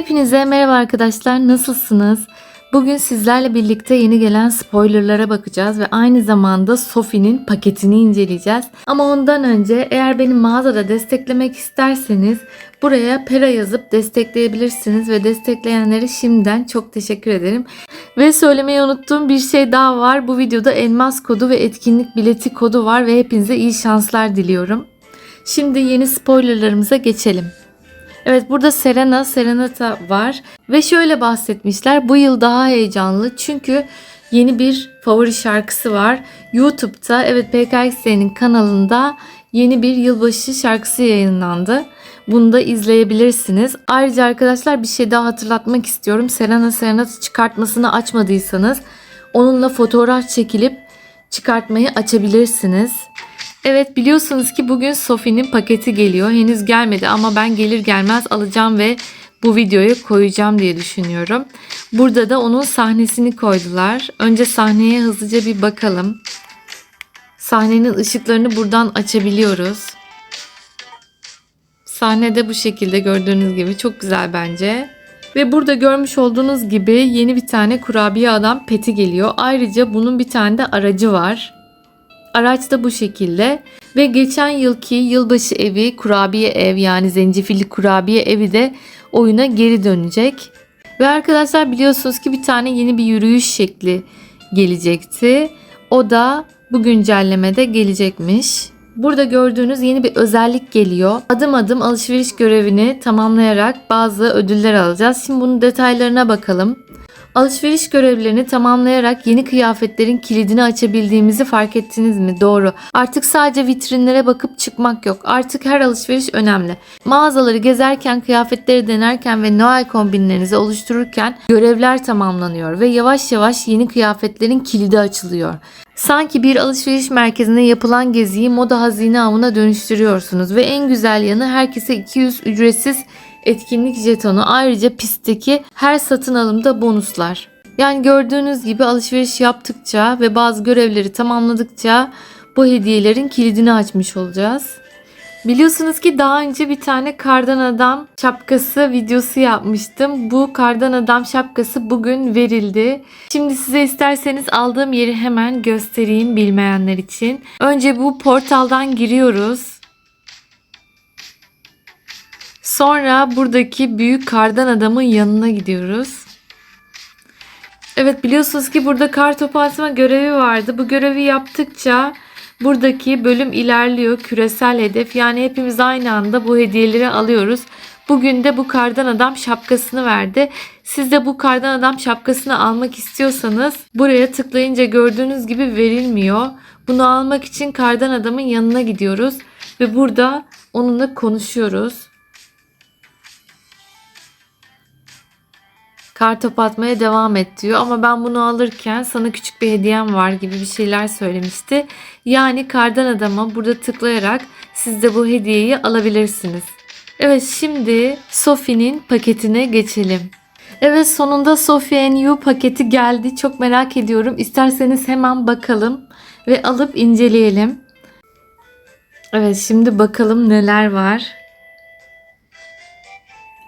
Hepinize merhaba arkadaşlar. Nasılsınız? Bugün sizlerle birlikte yeni gelen spoilerlara bakacağız ve aynı zamanda Sophie'nin paketini inceleyeceğiz. Ama ondan önce eğer beni mağazada desteklemek isterseniz buraya Pera yazıp destekleyebilirsiniz ve destekleyenlere şimdiden çok teşekkür ederim. Ve söylemeyi unuttuğum bir şey daha var. Bu videoda elmas kodu ve etkinlik bileti kodu var ve hepinize iyi şanslar diliyorum. Şimdi yeni spoilerlarımıza geçelim. Evet burada Serena, Serenata var ve şöyle bahsetmişler. Bu yıl daha heyecanlı çünkü yeni bir favori şarkısı var. YouTube'da evet PKX'nin kanalında yeni bir yılbaşı şarkısı yayınlandı. Bunu da izleyebilirsiniz. Ayrıca arkadaşlar bir şey daha hatırlatmak istiyorum. Serena Serenata çıkartmasını açmadıysanız onunla fotoğraf çekilip çıkartmayı açabilirsiniz. Evet biliyorsunuz ki bugün Sophie'nin paketi geliyor. Henüz gelmedi ama ben gelir gelmez alacağım ve bu videoya koyacağım diye düşünüyorum. Burada da onun sahnesini koydular. Önce sahneye hızlıca bir bakalım. Sahnenin ışıklarını buradan açabiliyoruz. Sahnede bu şekilde gördüğünüz gibi çok güzel bence. Ve burada görmüş olduğunuz gibi yeni bir tane kurabiye adam peti geliyor. Ayrıca bunun bir tane de aracı var. Araç da bu şekilde ve geçen yılki yılbaşı evi kurabiye ev yani zencefilli kurabiye evi de oyuna geri dönecek. Ve arkadaşlar biliyorsunuz ki bir tane yeni bir yürüyüş şekli gelecekti. O da bu güncellemede gelecekmiş. Burada gördüğünüz yeni bir özellik geliyor. Adım adım alışveriş görevini tamamlayarak bazı ödüller alacağız. Şimdi bunun detaylarına bakalım. Alışveriş görevlerini tamamlayarak yeni kıyafetlerin kilidini açabildiğimizi fark ettiniz mi? Doğru. Artık sadece vitrinlere bakıp çıkmak yok. Artık her alışveriş önemli. Mağazaları gezerken, kıyafetleri denerken ve Noel kombinlerinizi oluştururken görevler tamamlanıyor ve yavaş yavaş yeni kıyafetlerin kilidi açılıyor. Sanki bir alışveriş merkezinde yapılan geziyi moda hazine avına dönüştürüyorsunuz ve en güzel yanı herkese 200 ücretsiz etkinlik jetonu ayrıca pistteki her satın alımda bonuslar. Yani gördüğünüz gibi alışveriş yaptıkça ve bazı görevleri tamamladıkça bu hediyelerin kilidini açmış olacağız. Biliyorsunuz ki daha önce bir tane kardan adam şapkası videosu yapmıştım. Bu kardan adam şapkası bugün verildi. Şimdi size isterseniz aldığım yeri hemen göstereyim bilmeyenler için. Önce bu portaldan giriyoruz. Sonra buradaki büyük kardan adamın yanına gidiyoruz. Evet biliyorsunuz ki burada kar topu atma görevi vardı. Bu görevi yaptıkça buradaki bölüm ilerliyor. Küresel hedef yani hepimiz aynı anda bu hediyeleri alıyoruz. Bugün de bu kardan adam şapkasını verdi. Siz de bu kardan adam şapkasını almak istiyorsanız buraya tıklayınca gördüğünüz gibi verilmiyor. Bunu almak için kardan adamın yanına gidiyoruz ve burada onunla konuşuyoruz. Kartop atmaya devam et diyor ama ben bunu alırken sana küçük bir hediyem var gibi bir şeyler söylemişti. Yani kardan adama burada tıklayarak siz de bu hediyeyi alabilirsiniz. Evet şimdi Sophie'nin paketine geçelim. Evet sonunda Sophie New paketi geldi. Çok merak ediyorum. İsterseniz hemen bakalım ve alıp inceleyelim. Evet şimdi bakalım neler var.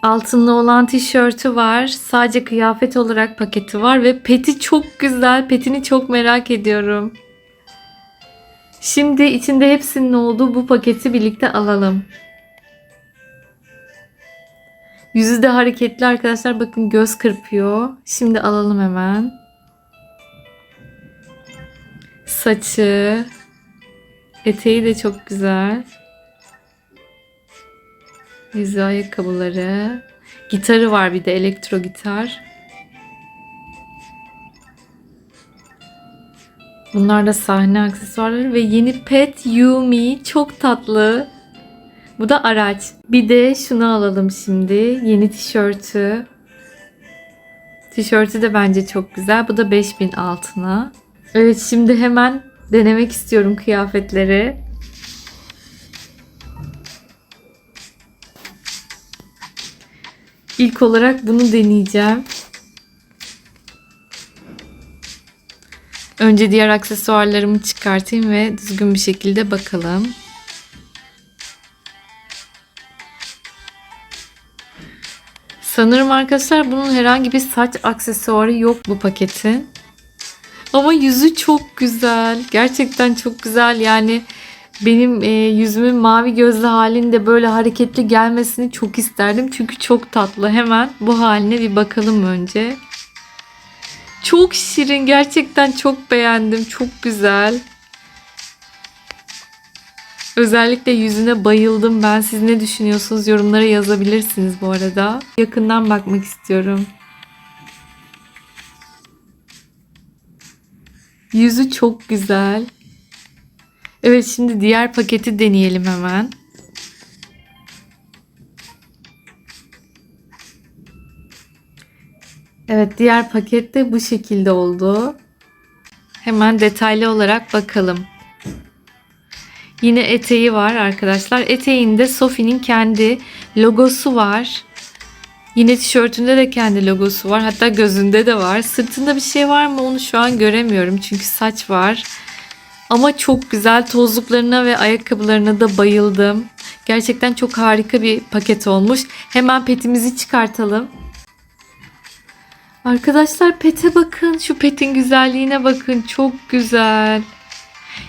Altınlı olan tişörtü var. Sadece kıyafet olarak paketi var ve peti çok güzel. Petini çok merak ediyorum. Şimdi içinde hepsinin olduğu bu paketi birlikte alalım. Yüzü de hareketli arkadaşlar. Bakın göz kırpıyor. Şimdi alalım hemen. Saçı. Eteği de çok güzel. Yüzü ayakkabıları. Gitarı var bir de elektro gitar. Bunlar da sahne aksesuarları ve yeni pet Yumi çok tatlı. Bu da araç. Bir de şunu alalım şimdi. Yeni tişörtü. Tişörtü de bence çok güzel. Bu da 5000 altına. Evet şimdi hemen denemek istiyorum kıyafetleri. İlk olarak bunu deneyeceğim. Önce diğer aksesuarlarımı çıkartayım ve düzgün bir şekilde bakalım. Sanırım arkadaşlar bunun herhangi bir saç aksesuarı yok bu paketin. Ama yüzü çok güzel. Gerçekten çok güzel. Yani benim e, yüzümün mavi gözlü halinde böyle hareketli gelmesini çok isterdim. Çünkü çok tatlı. Hemen bu haline bir bakalım önce. Çok şirin. Gerçekten çok beğendim. Çok güzel. Özellikle yüzüne bayıldım ben. Siz ne düşünüyorsunuz? Yorumlara yazabilirsiniz bu arada. Yakından bakmak istiyorum. Yüzü çok güzel. Evet şimdi diğer paketi deneyelim hemen. Evet diğer paket de bu şekilde oldu. Hemen detaylı olarak bakalım. Yine eteği var arkadaşlar. Eteğinde Sophie'nin kendi logosu var. Yine tişörtünde de kendi logosu var. Hatta gözünde de var. Sırtında bir şey var mı onu şu an göremiyorum. Çünkü saç var. Ama çok güzel. Tozluklarına ve ayakkabılarına da bayıldım. Gerçekten çok harika bir paket olmuş. Hemen petimizi çıkartalım. Arkadaşlar pete bakın. Şu petin güzelliğine bakın. Çok güzel.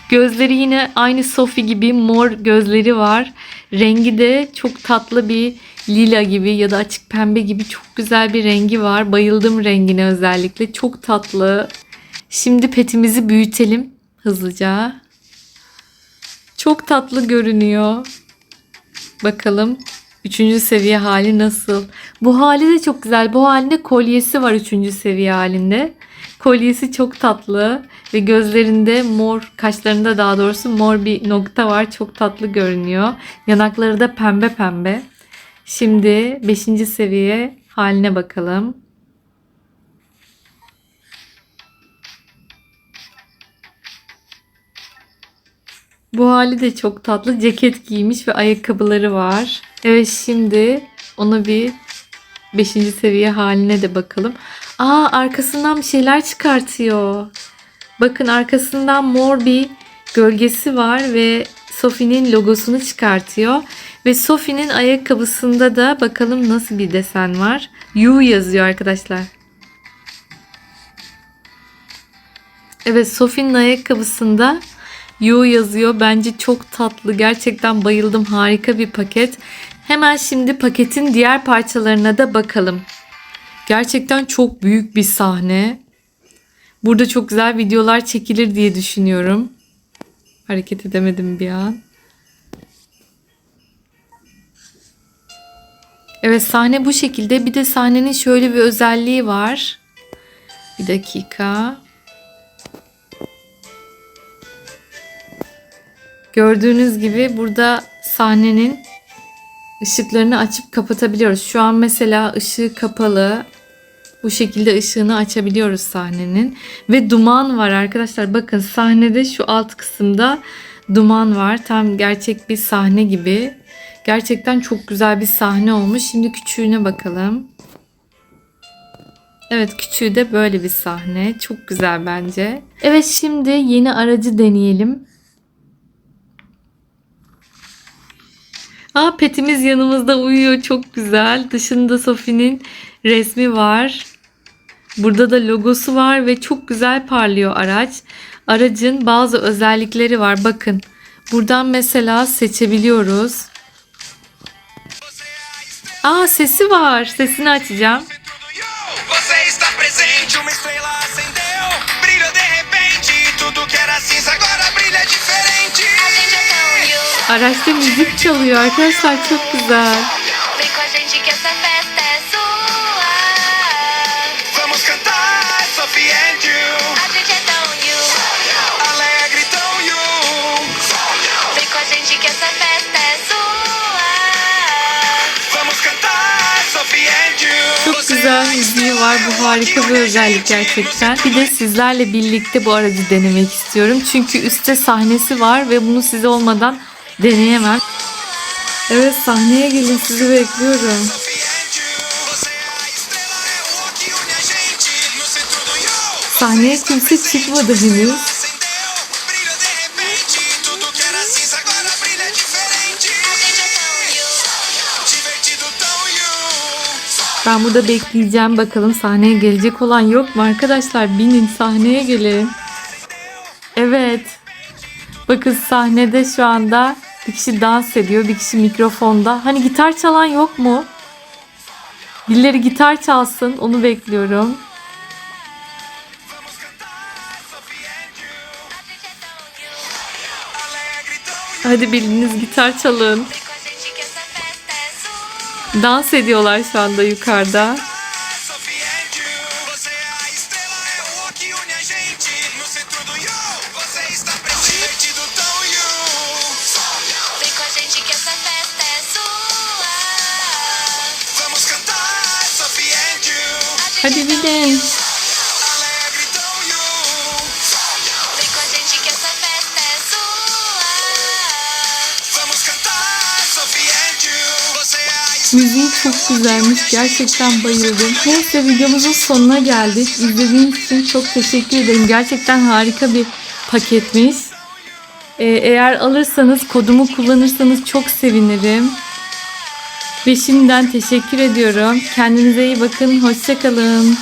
Gözleri yine aynı Sophie gibi mor gözleri var. Rengi de çok tatlı bir lila gibi ya da açık pembe gibi çok güzel bir rengi var. Bayıldım rengine özellikle. Çok tatlı. Şimdi petimizi büyütelim hızlıca. Çok tatlı görünüyor. Bakalım üçüncü seviye hali nasıl? Bu hali de çok güzel. Bu halinde kolyesi var üçüncü seviye halinde. Kolyesi çok tatlı ve gözlerinde mor, kaşlarında daha doğrusu mor bir nokta var. Çok tatlı görünüyor. Yanakları da pembe pembe. Şimdi 5. seviye haline bakalım. Bu hali de çok tatlı. Ceket giymiş ve ayakkabıları var. Evet şimdi ona bir 5. seviye haline de bakalım. Aa arkasından bir şeyler çıkartıyor. Bakın arkasından mor bir gölgesi var ve Sophie'nin logosunu çıkartıyor. Ve Sophie'nin ayakkabısında da bakalım nasıl bir desen var. You yazıyor arkadaşlar. Evet Sophie'nin ayakkabısında You yazıyor. Bence çok tatlı. Gerçekten bayıldım. Harika bir paket. Hemen şimdi paketin diğer parçalarına da bakalım. Gerçekten çok büyük bir sahne. Burada çok güzel videolar çekilir diye düşünüyorum. Hareket edemedim bir an. Evet sahne bu şekilde. Bir de sahnenin şöyle bir özelliği var. Bir dakika. Gördüğünüz gibi burada sahnenin ışıklarını açıp kapatabiliyoruz. Şu an mesela ışığı kapalı. Bu şekilde ışığını açabiliyoruz sahnenin. Ve duman var arkadaşlar. Bakın sahnede şu alt kısımda duman var. Tam gerçek bir sahne gibi. Gerçekten çok güzel bir sahne olmuş. Şimdi küçüğüne bakalım. Evet küçüğü de böyle bir sahne. Çok güzel bence. Evet şimdi yeni aracı deneyelim. Aa petimiz yanımızda uyuyor. Çok güzel. Dışında Sophie'nin resmi var. Burada da logosu var ve çok güzel parlıyor araç. Aracın bazı özellikleri var. Bakın. Buradan mesela seçebiliyoruz. Aa sesi var. Sesini açacağım. Sua. Vamos cantar, Sophie and you. Çok güzel müziği var. Bu harika bir özellik gerçekten. Bir de sizlerle birlikte bu aracı denemek istiyorum. Çünkü üstte sahnesi var ve bunu size olmadan deneyemem. Evet sahneye gelin sizi bekliyorum. Sahneye kimse çıkmadı henüz. Ben burada bekleyeceğim. Bakalım sahneye gelecek olan yok mu arkadaşlar? Binin sahneye gelin. Evet. Bakın sahnede şu anda bir kişi dans ediyor, bir kişi mikrofonda. Hani gitar çalan yok mu? Birileri gitar çalsın, onu bekliyorum. Hadi biriniz gitar çalın. Dans ediyorlar şu anda yukarıda. É a estrela. Müziği çok güzelmiş. Gerçekten bayıldım. Neyse videomuzun sonuna geldik. İzlediğiniz için çok teşekkür ederim. Gerçekten harika bir paketmiş. Ee, eğer alırsanız kodumu kullanırsanız çok sevinirim. Ve şimdiden teşekkür ediyorum. Kendinize iyi bakın. Hoşçakalın.